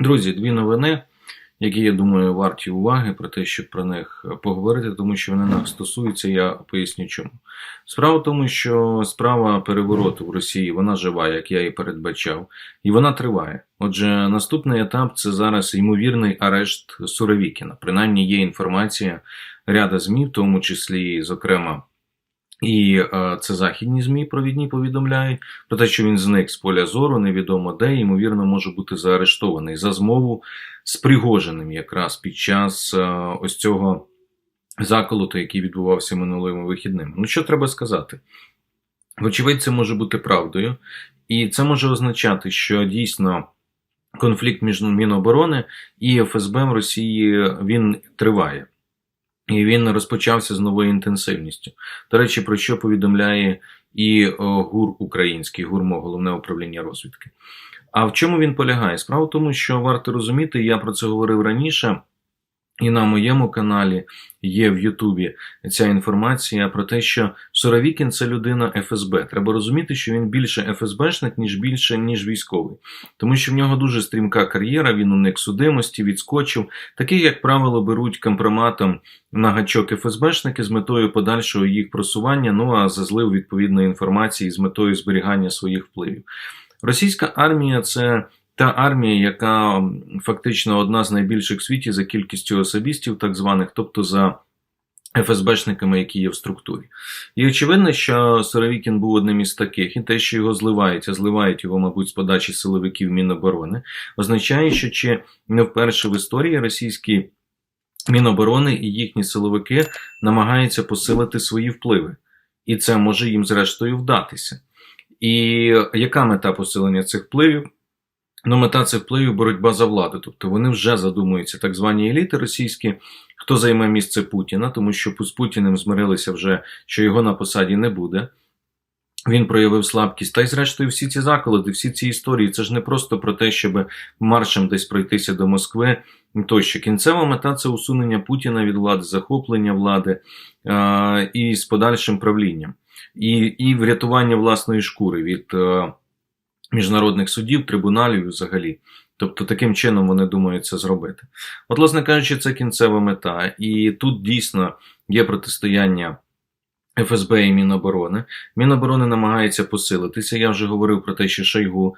Друзі, дві новини, які я думаю варті уваги про те, щоб про них поговорити, тому що вони нас стосуються, я поясню чому. Справа в тому, що справа перевороту в Росії вона жива, як я і передбачав, і вона триває. Отже, наступний етап це зараз ймовірний арешт Суровікіна. Принаймні є інформація ряда ЗМІ, в тому числі, зокрема. І е, це західні змі провідні повідомляють про те, що він зник з поля зору, невідомо де, ймовірно, може бути заарештований за змову з Пригожиним якраз під час е, ось цього заколоту, який відбувався минулими вихідними. Ну що треба сказати? Вочевидь, це може бути правдою, і це може означати, що дійсно конфлікт між Міноборони і ФСБ в Росії він триває. І він розпочався з новою інтенсивністю. До речі, про що повідомляє і ГУР український, ГУРМО, головне управління розвідки. А в чому він полягає? Справа в тому, що варто розуміти, я про це говорив раніше, і на моєму каналі є в Ютубі ця інформація про те, що Суровікін це людина ФСБ. Треба розуміти, що він більше ФСБшник, ніж більше, ніж військовий. Тому що в нього дуже стрімка кар'єра, він уник судимості, відскочив. Такі, як правило, беруть компроматом на гачок ФСБшники з метою подальшого їх просування, ну а за злив відповідної інформації з метою зберігання своїх впливів. Російська армія це та армія, яка фактично одна з найбільших в світі за кількістю особістів, так званих, тобто за ФСБшниками, які є в структурі. І очевидно, що Соровікін був одним із таких, і те, що його зливають, а зливають його, мабуть, з подачі силовиків Міноборони, означає, що чи не вперше в історії російські Міноборони і їхні силовики намагаються посилити свої впливи. І це може їм, зрештою, вдатися. І яка мета посилення цих впливів? Ну, мета цих впливів боротьба за владу. Тобто вони вже задумуються, так звані еліти російські, хто займе місце Путіна, тому що з Путіним змирилися вже, що його на посаді не буде. Він проявив слабкість. Та й, зрештою, всі ці заколоти, всі ці історії, це ж не просто про те, щоб маршем десь пройтися до Москви. Тощо кінцева мета це усунення Путіна від влади, захоплення влади е- і з подальшим правлінням, і і врятування власної шкури від е- міжнародних судів, трибуналів взагалі. Тобто таким чином вони думають це зробити. От, власне кажучи, це кінцева мета. І тут дійсно є протистояння. ФСБ і Міноборони. Міноборони намагається посилитися. Я вже говорив про те, що Шойгу,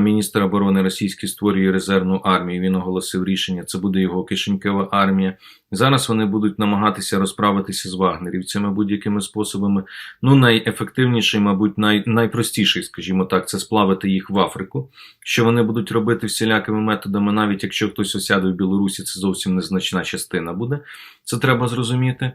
міністр оборони російський, створює резервну армію. Він оголосив рішення, це буде його кишенькова армія. Зараз вони будуть намагатися розправитися з вагнерівцями будь-якими способами. Ну, найефективніший, мабуть, най, найпростіший, скажімо так, це сплавити їх в Африку. Що вони будуть робити всілякими методами, навіть якщо хтось осяде в Білорусі, це зовсім незначна частина буде. Це треба зрозуміти.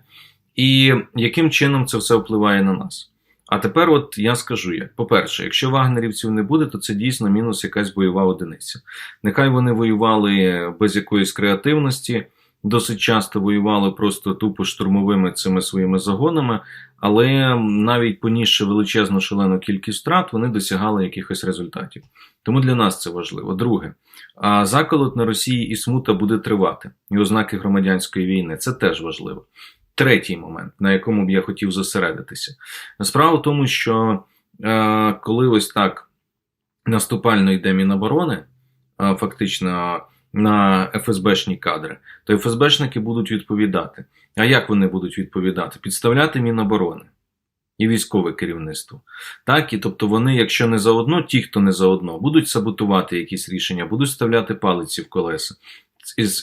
І яким чином це все впливає на нас? А тепер, от я скажу як: по-перше, якщо вагнерівців не буде, то це дійсно мінус якась бойова одиниця. Нехай вони воювали без якоїсь креативності, досить часто воювали просто тупо штурмовими цими своїми загонами, але навіть понісши величезну шалену кількість втрат, вони досягали якихось результатів. Тому для нас це важливо. Друге, заколот на Росії і смута буде тривати, і ознаки громадянської війни це теж важливо. Третій момент, на якому б я хотів зосередитися. Справа в тому, що е, коли ось так наступально йде Міноборони, е, фактично на ФСБшні кадри, то ФСБшники будуть відповідати. А як вони будуть відповідати? Підставляти Міноборони і військове керівництво. Так, і тобто вони, якщо не заодно, ті, хто не заодно, будуть саботувати якісь рішення, будуть вставляти палиці в колеса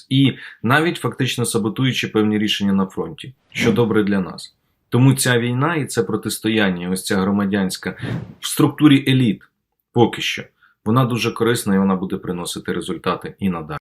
і навіть фактично саботуючи певні рішення на фронті, що добре для нас. Тому ця війна і це протистояння, ось ця громадянська в структурі еліт поки що, вона дуже корисна і вона буде приносити результати і надалі.